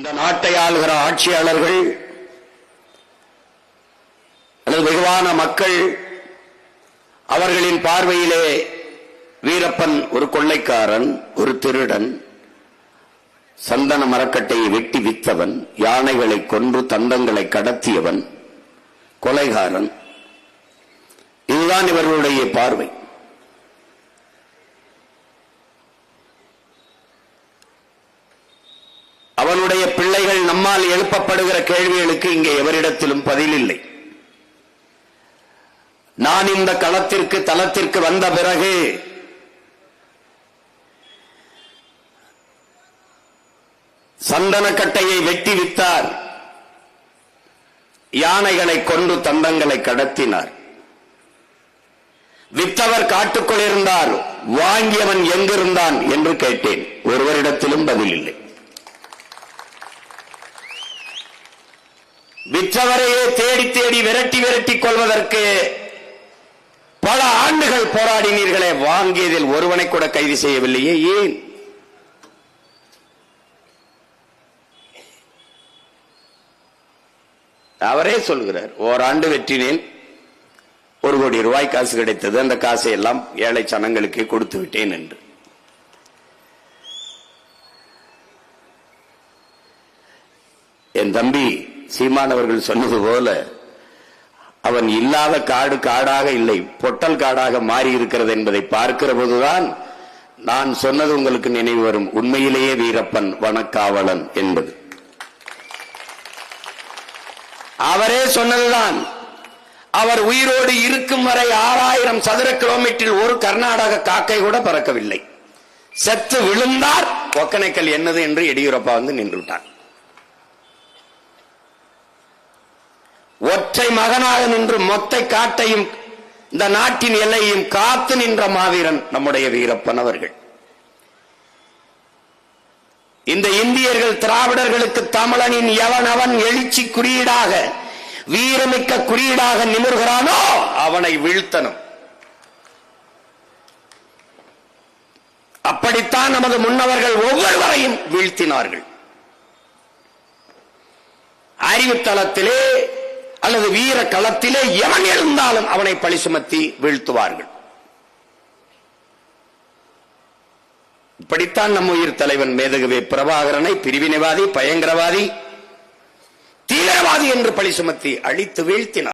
இந்த நாட்டை ஆளுகிற ஆட்சியாளர்கள் அல்லது வெகுவான மக்கள் அவர்களின் பார்வையிலே வீரப்பன் ஒரு கொள்ளைக்காரன் ஒரு திருடன் சந்தன மரக்கட்டையை வெட்டி வித்தவன் யானைகளை கொன்று தந்தங்களை கடத்தியவன் கொலைகாரன். இதுதான் இவர்களுடைய பார்வை. நம்மால் எழுப்பப்படுகிற கேள்விகளுக்கு இங்கே எவரிடத்திலும் பதில் இல்லை நான் இந்த களத்திற்கு தளத்திற்கு வந்த பிறகு சந்தனக்கட்டையை வெட்டி வித்தார். யானைகளை கொண்டு தந்தங்களை கடத்தினார். வித்தவர் காட்டுக்குள் இருந்தார். வாங்கியவன் எங்கிருந்தான் என்று கேட்டேன். ஒருவரிடத்திலும் பதில் இல்லை விற்றவரையே தேடி தேடி விரட்டி விரட்டி கொள்வதற்கு பல ஆண்டுகள் போராடினீர்களே வாங்கியதில் ஒருவனை கூட கைது செய்யவில்லையே ஏன்? அவரே சொல்கிறார் ஓராண்டு வெற்றினேன் ஒரு கோடி ரூபாய் காசு கிடைத்தது அந்த காசை எல்லாம் ஏழை சனங்களுக்கு கொடுத்து விட்டேன் என்று. என் தம்பி சீமானவர்கள் சொன்னது போல அவன் இல்லாத காடு காடாக இல்லை பொட்டல் காடாக மாறி இருக்கிறது என்பதை பார்க்கிற போதுதான் நான் சொன்னது உங்களுக்கு நினைவு வரும். உண்மையிலேயே வீரப்பன் வனக்காவலன் என்பது. அவரே சொன்னதுதான். அவர் உயிரோடு இருக்கும் வரை ஆறாயிரம் சதுர கிலோமீட்டரில் ஒரு கர்நாடக காக்கை கூட பறக்கவில்லை. செத்து விழுந்தார். ஒக்கனைக்கல் என்னது என்று எடியூரப்பா வந்து நின்று விட்டார் ஒற்றை மகனாக நின்று மொத்த காட்டையும் இந்த நாட்டின் எல்லையையும் காத்து நின்ற மாவீரன் நம்முடைய வீரப்பன் அவர்கள். இந்த இந்தியர்கள் திராவிடர்களுக்கு தமிழனின் எவன் அவன் எழுச்சி குறியீடாக வீரமிக்க குறியீடாக நிமிர்கிறானோ அவனை வீழ்த்தனும் அப்படித்தான் நமது முன்னவர்கள் ஒவ்வொருவரையும் வீழ்த்தினார்கள். அறிவுத்தளத்திலே அல்லது வீர களத்திலே எவன் எழுந்தாலும் அவனை பழி சுமத்தி வீழ்த்துவார்கள். இப்படித்தான் நம் உயிர் தலைவன் மேதகவே பிரபாகரனை பிரிவினைவாதி பயங்கரவாதி தீவிரவாதி என்று பழி சுமத்தி அழித்து வீழ்த்தினார்